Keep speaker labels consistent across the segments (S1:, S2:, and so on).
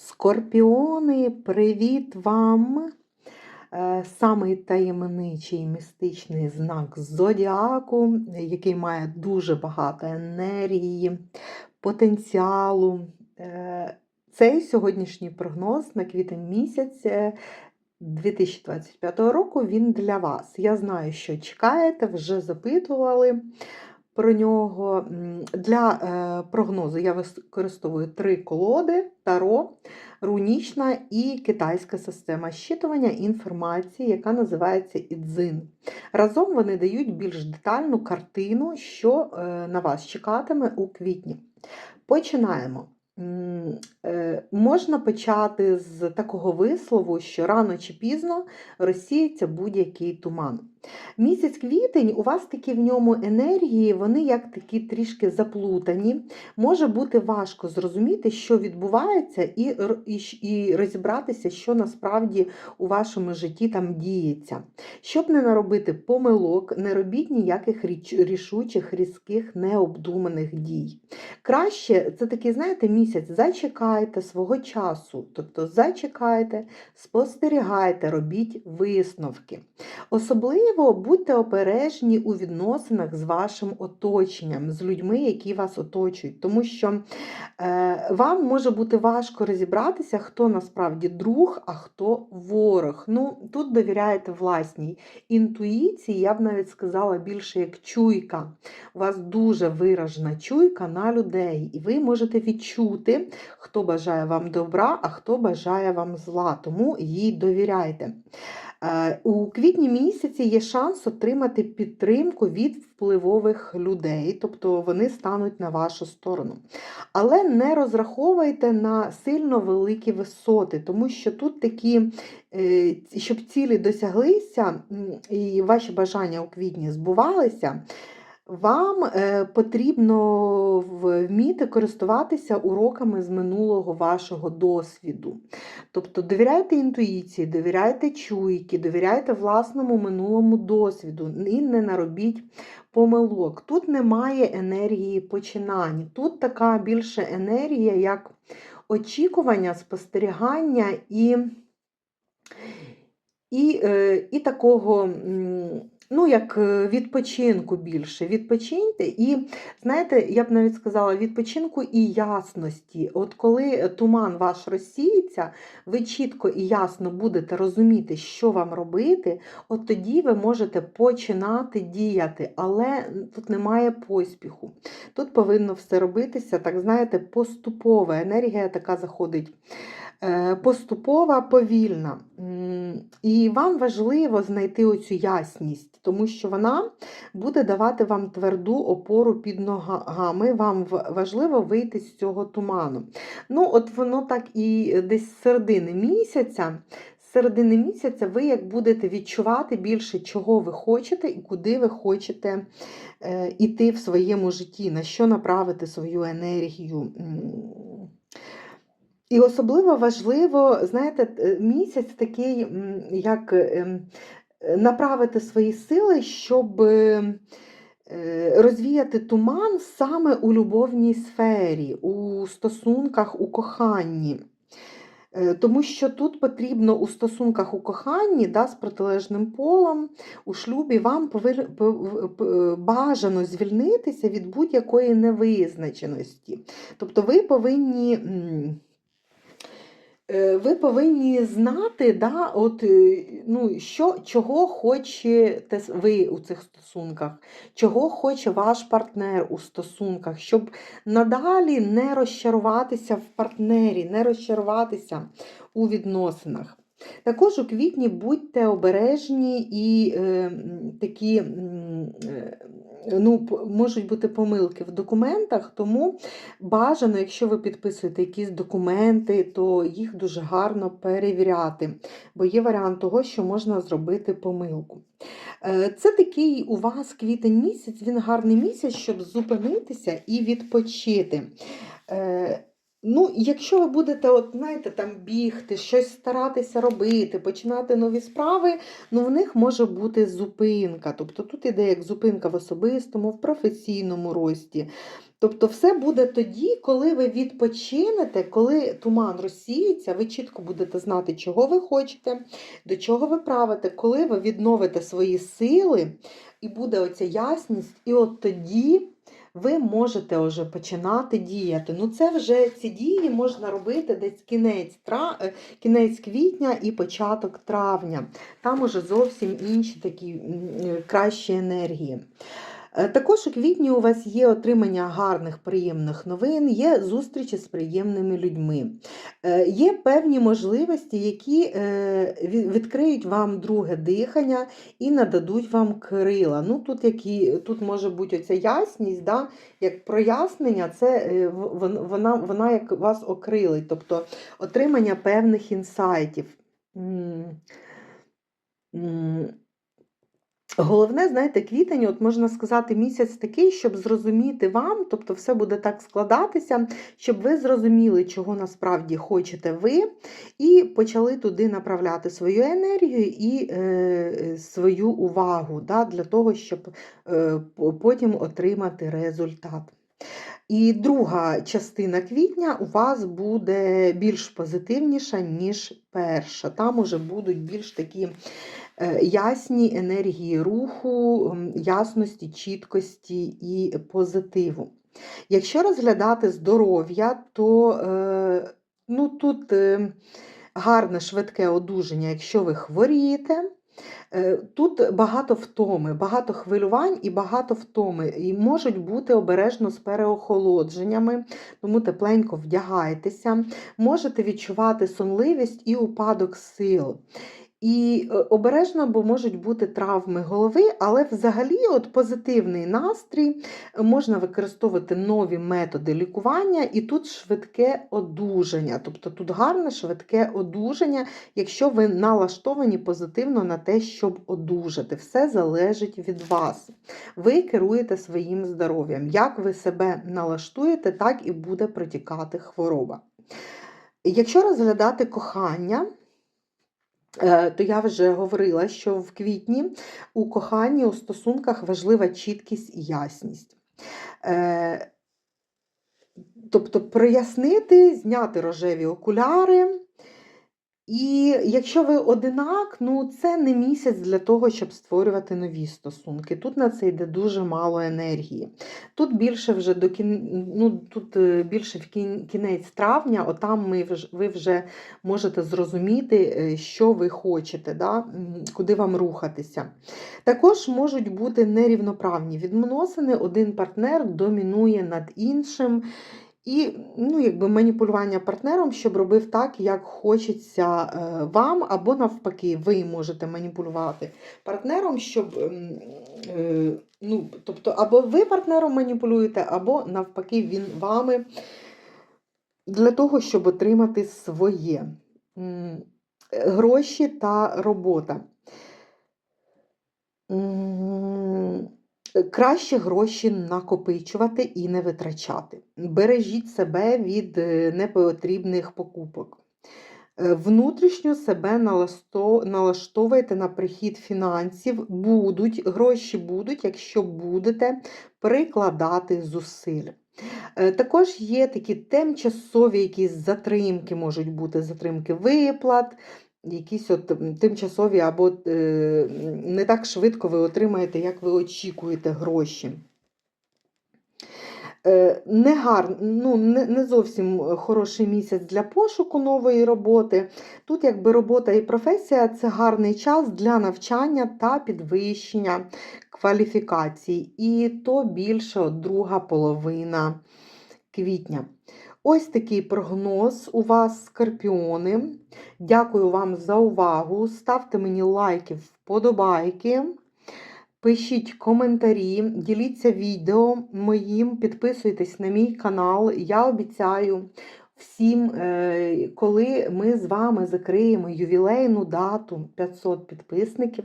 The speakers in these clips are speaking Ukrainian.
S1: Скорпіони, привіт вам! Е, Самий таємничий містичний знак зодіаку, який має дуже багато енергії, потенціалу. Е, Цей сьогоднішній прогноз на квітень місяць е, 2025 року він для вас. Я знаю, що чекаєте, вже запитували про нього. Для е, прогнозу я використовую три колоди: Таро, рунічна і китайська система щитування інформації, яка називається Ідзин. Разом вони дають більш детальну картину, що е, на вас чекатиме у квітні. Починаємо. Е, Можна почати з такого вислову, що рано чи пізно розсіється будь-який туман. Місяць квітень, у вас такі в ньому енергії, вони як такі трішки заплутані. Може бути важко зрозуміти, що відбувається, і, і, розібратися, що насправді у вашому житті там діється. Щоб не наробити помилок, не робіть ніяких рішучих, різких, необдуманих дій. Краще, це такий, знаєте, місяць, зачекайте свого часу, тобто зачекайте, спостерігайте, робіть висновки. Особливо будьте обережні у відносинах з вашим оточенням, з людьми, які вас оточують, тому що е, вам може бути важко розібратися, хто насправді друг, а хто ворог. Ну, тут довіряєте власній інтуїції, я б навіть сказала більше як чуйка. У вас дуже виражена чуйка на людей, і ви можете відчути, хто бажає вам добра, а хто бажає вам зла, тому їй довіряйте. Е, У квітні місяці є шанс отримати підтримку від впливових людей, тобто вони стануть на вашу сторону. Але не розраховуйте на сильно великі висоти, тому що тут такі, е, щоб цілі досяглися і ваші бажання у квітні збувалися. Вам е, потрібно вміти користуватися уроками з минулого вашого досвіду. Тобто довіряйте інтуїції, довіряйте чуйки, довіряйте власному минулому досвіду і не наробіть помилок. Тут немає енергії починань, тут така більше енергія, як очікування, спостерігання і, і, е, і такого. Ну, як е, відпочинку більше. Відпочиньте і, знаєте, я б навіть сказала, відпочинку і ясності. От коли туман ваш розсіється, ви чітко і ясно будете розуміти, що вам робити, от тоді ви можете починати діяти, але тут немає поспіху. Тут повинно все робитися, так знаєте, поступово. Енергія така заходить. е, Поступова, повільна. І вам важливо знайти оцю ясність, тому що вона буде давати вам тверду опору під ногами. Вам важливо вийти з цього туману. Ну, от воно так і десь з середини місяця. З середини місяця ви як будете відчувати більше, чого ви хочете і куди ви хочете е, іти в своєму житті, на що направити свою енергію. І особливо важливо, знаєте, е, місяць такий, як ем, направити свої сили, щоб е, розвіяти туман саме у любовній сфері, у стосунках, у коханні. Е, Тому що тут потрібно у стосунках у коханні да, з протилежним полом, у шлюбі вам повир- бажано звільнитися від будь-якої невизначеності. Тобто ви повинні. Е, Ви повинні знати, да, от, е, ну, що, чого хочете ви у цих стосунках, чого хоче ваш партнер у стосунках, щоб надалі не розчаруватися в партнері, не розчаруватися у відносинах. Також у квітні будьте обережні і е, такі е, ну, можуть бути помилки в документах, тому бажано, якщо ви підписуєте якісь документи, то їх дуже гарно перевіряти, бо є варіант того, що можна зробити помилку. Е, Це такий у вас квітень місяць, він гарний місяць, щоб зупинитися і відпочити. Е, Ну, якщо ви будете, от, знаєте, там бігти, щось старатися робити, починати нові справи, ну в них може бути зупинка. Тобто тут іде як зупинка в особистому, в професійному рості. Тобто, все буде тоді, коли ви відпочинете, коли туман розсіється, ви чітко будете знати, чого ви хочете, до чого ви правите, коли ви відновите свої сили, і буде оця ясність, і от тоді ви можете вже починати діяти. Ну, це вже ці дії можна робити десь кінець, тра... е, кінець квітня і початок травня. Там уже зовсім інші такі е, кращі енергії. Е, Також у квітні у вас є отримання гарних, приємних новин, є зустрічі з приємними людьми. Е, Є певні можливості, які е, відкриють вам друге дихання і нададуть вам крила. Ну, тут, які, тут може бути оця ясність, да? як прояснення, це вона, вона як вас окрилить, тобто отримання певних інсайтів. Головне, знаєте, квітень, от можна сказати, місяць такий, щоб зрозуміти вам, тобто все буде так складатися, щоб ви зрозуміли, чого насправді хочете ви, і почали туди направляти свою енергію і е, свою увагу да, для того, щоб е, потім отримати результат. І друга частина квітня у вас буде більш позитивніша, ніж перша. Там уже будуть більш такі ясні енергії руху, ясності, чіткості і позитиву. Якщо розглядати здоров'я, то е, ну, тут е, гарне швидке одужання, якщо ви хворієте. Е, Тут багато втоми, багато хвилювань і багато втоми. І можуть бути обережно з переохолодженнями, тому тепленько вдягайтеся, можете відчувати сонливість і упадок сил. І е, обережно, бо можуть бути травми голови, але взагалі от позитивний настрій е, можна використовувати нові методи лікування, і тут швидке одужання. Тобто тут гарне швидке одужання, якщо ви налаштовані позитивно на те, щоб одужати. Все залежить від вас. Ви керуєте своїм здоров'ям. Як ви себе налаштуєте, так і буде протікати хвороба. Якщо розглядати кохання, то я вже говорила, що в квітні у коханні, у стосунках важлива чіткість і ясність. Е, Тобто прояснити, зняти рожеві окуляри. І якщо ви одинак, ну це не місяць для того, щоб створювати нові стосунки. Тут на це йде дуже мало енергії. Тут більше вже до кін... ну, тут е, більше в кін... кінець травня, отам ми ви вже можете зрозуміти, е, що ви хочете, да? куди вам рухатися. Також можуть бути нерівноправні відносини, один партнер домінує над іншим. І ну, якби маніпулювання партнером, щоб робив так, як хочеться е, вам, або навпаки, ви можете маніпулювати партнером, щоб ем, е, ну, тобто, або ви партнером маніпулюєте, або навпаки, він вами для того, щоб отримати своє гроші та робота. Краще гроші накопичувати і не витрачати. Бережіть себе від е, непотрібних покупок. Е, Внутрішньо себе налаштовуйте на прихід фінансів. Будуть, гроші будуть, якщо будете прикладати зусиль. Е, Також є такі тимчасові якісь затримки, можуть бути затримки виплат, якісь от тимчасові або е, не так швидко ви отримаєте, як ви очікуєте гроші. Е, Не, гар, ну, не, не зовсім хороший місяць для пошуку нової роботи. Тут якби робота і професія це гарний час для навчання та підвищення кваліфікацій. І то більше друга половина квітня. Ось такий прогноз у вас, скорпіони. Дякую вам за увагу. Ставте мені лайки, вподобайки. Пишіть коментарі, діліться відео моїм, підписуйтесь на мій канал. Я обіцяю всім, е, коли ми з вами закриємо ювілейну дату 500 підписників,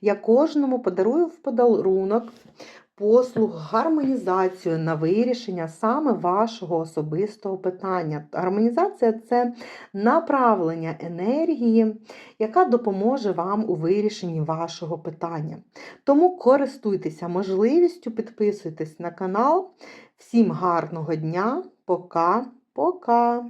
S1: я кожному подарую в подарунок послуг, гармонізацію на вирішення саме вашого особистого питання. Гармонізація це направлення енергії, яка допоможе вам у вирішенні вашого питання. Тому користуйтеся можливістю, підписуйтесь на канал. Всім гарного дня! Пока-пока!